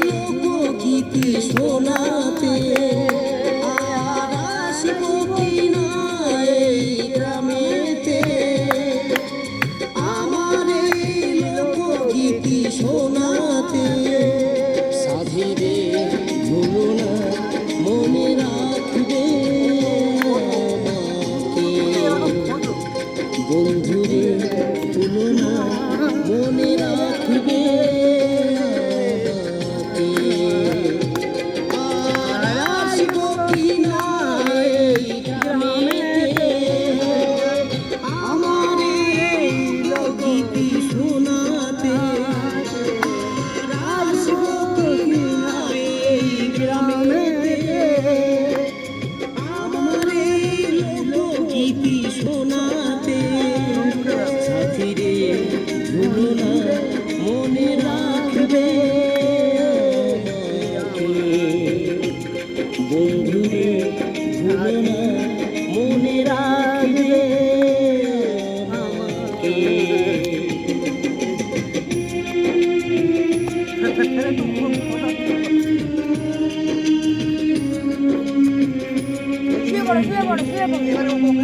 লোকগীতি শোনাতে আর আসব কিনা এই গ্রামেতে? আমার এই শোনাতে সাধিরে ভুলনা Слева, слева, слева, слева.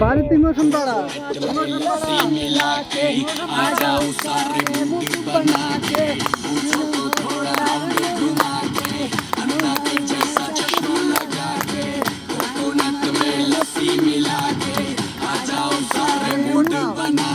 भारत मौसम बड़ा। मिला के आ जाओ सारे मुंडी बना के पूछो तो थोड़ा घुमा के जैसा चश्मा लगा के कोकोनट में लस्सी मिला के आ जाओ सारे मुंडी बना